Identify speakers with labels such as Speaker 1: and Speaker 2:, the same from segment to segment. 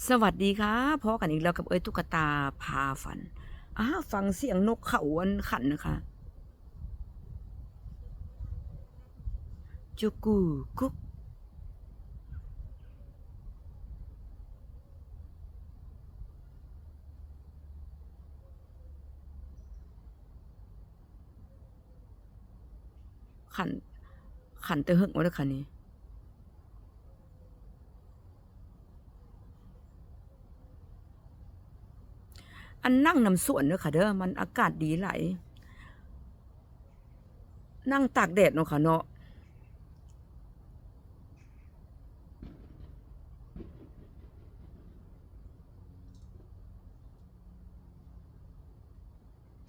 Speaker 1: สวัสดีค่ะพ่อกันอีกแล้วกับเอ้ยตุ๊กตาพาฝันอ้าฟังเสียงนกเขาอันขันนะคะจุกูกุกขันขันเตะหึงวะเลยค่ะนี่ อันนั่งนำสวนเด้อค่ะเด้อมันอากาศดีไหล นั่งตากแดดเนาะค่ะเนาะ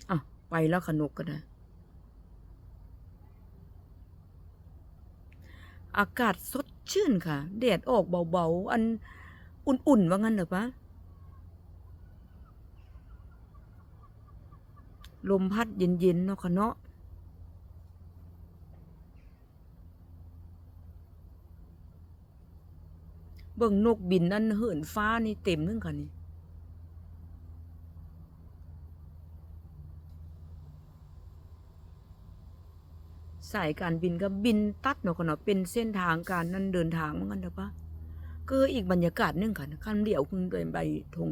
Speaker 1: อะไปแล้วขนกก็ได้อากาศสดชื่นค่ะแดดออกเบาๆ อันอุ่นๆว่างั้นเหรอปะ ลมพัดเย็นๆเนาะค่ะเนาะเบิ่งนกบินนั่นเหินฟ้านี่เต็มนึงค่ะนี่สายการบินก็บินตัดเนาะค่ะเนาะเป็นเส้นทางการนั่นเดินทางเหมือนกันเด้อปะก็อีกบรรยากาศนึงค่ะคำเหลียวคุณเดินไปทง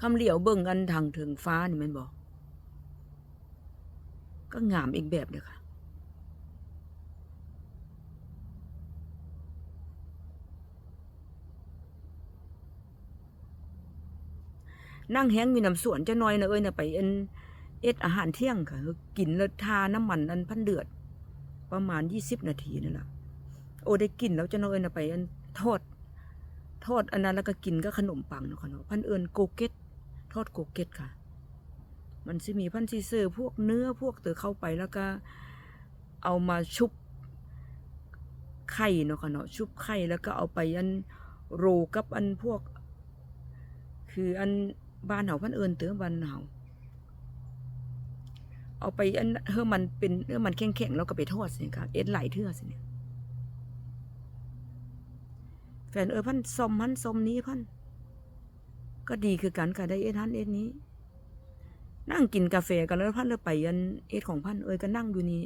Speaker 1: คำเหลียวเบิ่งกันทางถึงฟ้านี่มันบอก ก็งามอีกแบบเลยค่ะ นั่งแห้งมีน้ำสวนจะน้อยนะเอ้ยนะไปเอ็นเอ็ดอาหารเที่ยงค่ะ กินแล้วทาน้ำมันอันพันเดือด ประมาณยี่สิบนาทีนั่นแหละโอ้ได้กินแล้วจะน้อยนะไปอันทอด ทอดอันนั้นแล้วก็กินก็ขนมปังเนาะค่ะเนาะพันเอิญโกเก็ตทอดโกเก็ตค่ะ มันจะมีพันซีเซอร์พวกเนื้อพวกเตอเข้าไปแล้วก็เอามาชุบไข่เนาะค่ะเนาะชุบไข่แล้วก็เอาไปอันโรกับอันพวก คืออันบ้านเห่าพันเอิญเตอบ้านเห่าเอาไปอันเฮ้อมันเป็นเฮ้อมันแข็งๆแล้วก็ไปทอดสิค่ะเอ็ดไหลเทื่อสิเนี่ยแฟนเออพันซอมพันซอมนี้พันก็ดีคือกันค่ะได้เอ็ดฮันเอ็ดนี้ นั่งกินกาแฟกันแล้วพันเลยไปยันเอ็ดของพันเอ้ยก็นั่งอยู่นี่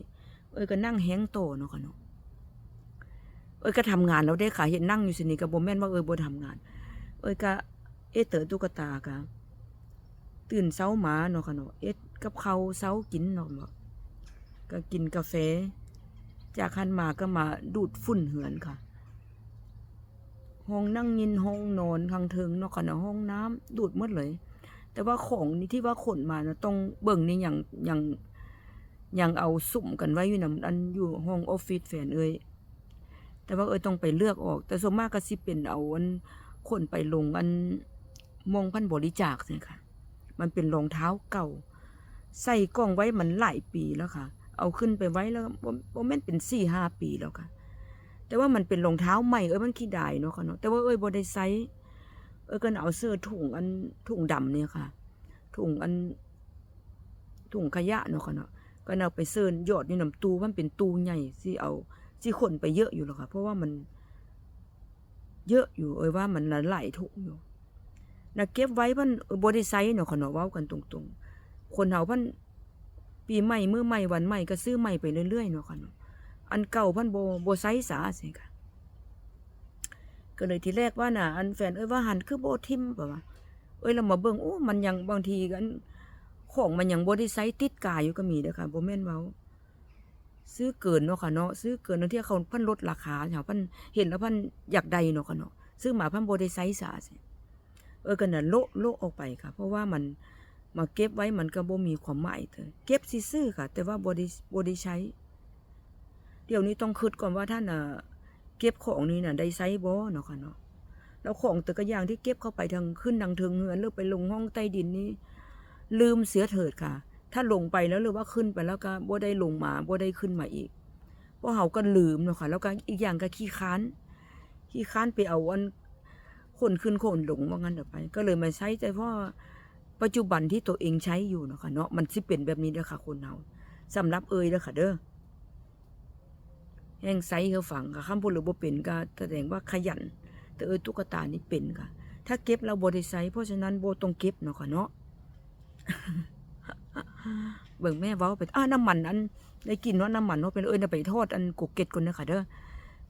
Speaker 1: เอ้ยก็นั่งแห้งโตเนาะค่ะเนาะเอ้ยก็ทำงานแล้วได้ค่ะเห็นนั่งอยู่สินี่ก็บ่แม่นว่าเอ้ยบ่ทำงาน เอ้ยก็เอ็ดเต๋อตุ๊กตากะตื่นเช้ามาเนาะค่ะเนาะเอ็ดกับเขาเช้ากินเนาะเนาะก็กินกาแฟ จากคันมาก็มาดูดฝุ่นเหือนค่ะ ห้องนั่งยินห้องนอนทางเทิงเนาะค่ะเนาะห้องน้ำดูดหมดเลย แต่ว่าของนี่ที่ว่าขนมานะต้องเบิ่งนี่อย่างอย่างอย่างเอาสุ่มกันไว้อยู่นำอันอยู่ห้องออฟฟิศแฟนเอ้ยแต่ว่าเอ้ยต้องไปเลือกออก แต่ส่วนมากก็สิเป็นเอาอันขนไปลงอันมองพันบริจาคเนี่ยค่ะ มันเป็นรองเท้าเก่า ใส่กล่องไว้มันหลายปีแล้วค่ะ เอาขึ้นไปไว้แล้วบ่บ่แม่นเป็นสี่ห้าปีแล้วค่ะ แต่ว่ามันเป็นรองเท้าใหม่เอ้ยมันขี้ดายเนาะค่ะเนาะแต่ว่าเอ้ยบ่ได้ใส่ เออก็เอาเสื้อถุงอันถุงดำเนี่ยค่ะ ถุงอันถุงขยะเนาะค่ะเนาะก็เอาไปเซินยอดนี่น้ำตูมันเป็นตูใหญ่สิเอาสิขนไปเยอะอยู่หรอกค่ะ เพราะว่ามัน เยอะอยู่ เอ้ยว่ามันไหลถุงอยู่นะเก็บไว้มันบริไซเนาะค่ะเนาะเว้ากันตรงๆ คนเฮาพันปีใหม่เมื้อใหม่วันใหม่ก็ซื้อใหม่ไปเรื่อยๆเนาะค่ะเนาะอันเก่าพันโบ่บ่ไซสาสิค่ะ ก็เลยทีแรกว่าน่ะ อันแฟนเอ้ยว่าหันคือโบทิมแบบว่าเอ้ยเรามาเบิ่งโอ้มันยังบางทีกันของมันยังบ่ได้ไซส์ติดกายอยู่ก็มีเด้อค่ะบ่แม่นเว้าซื้อเกินเนาะค่ะเนาะซื้อเกินบางทีเขาพิ่นลดราคาเขาพิ่นเห็นแล้วพิ่นอยากได้เนาะค่ะเนาะซื้อมาพิ่นบ่ได้ไซส์สาสิเออก็น่ะโละโละออกไปค่ะ เพราะว่ามันมาเก็บไว้มันก็บ่มีความหมายเลยเก็บซื่อค่ะ แต่ว่าบ่ได้บ่ได้ใช้ เดี๋ยวนี้ต้องคิดก่อนว่าท่านน่ะ เก็บของนี่น่ะได้ไซส์บ่เนาะค่ะเนาะแล้วของแต่กระอย่างที่เก็บเข้าไปทางขึ้นทางเทิงเฮือนหรือไปลงห้องใต้ดินนี่ลืมเสียเถิดค่ะ ถ้าลงไปแล้วหรือว่าขึ้นไปแล้วก็บ่ได้ลงมาบ่ได้ขึ้นมาอีกเพราะเฮาก็ลืมเนาะค่ะแล้วก็อีกอย่างก็ขี้ค้านขี้ค้านไปเอาอันคนขึ้นคนลงว่างั้นเดี๋ยวไป ก็เลยมาใช้แต่เพราะปัจจุบันที่ตัวเองใช้อยู่เนาะค่ะเนาะมันสิเป็นแบบนี้เด้อค่ะคนเฮาสำหรับเอ่ยเด้อค่ะเด้อ แห้งไซเขาฝังค่ะคำพูดหรือบ่เป็นก็แสดงว่าขยัน แต่เออตุ๊กตานี่เป็นค่ะ ถ้าเก็บเราบ่ได้ใช้เพราะฉะนั้นโบต้องเก็บเนาะค่ะเนาะเบิ่งแม่เว้าไปอ่าน้ำมันอันได้กินเนาะน้ำมันเนาะเป็นเอ้ยไปทอดอันกุกเก็ดก่อนเด้อค่ะเด้อ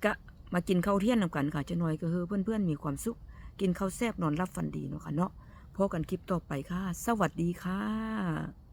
Speaker 1: กะมากินข้าวเที่ยงนำกันค่ะจะน้อยก็คือเพื่อนๆมีความสุข กินข้าวแซ่บนอนรับฝันดีเนาะค่ะเนาะพบกันคลิปต่อไปค่ะ สวัสดีค่ะ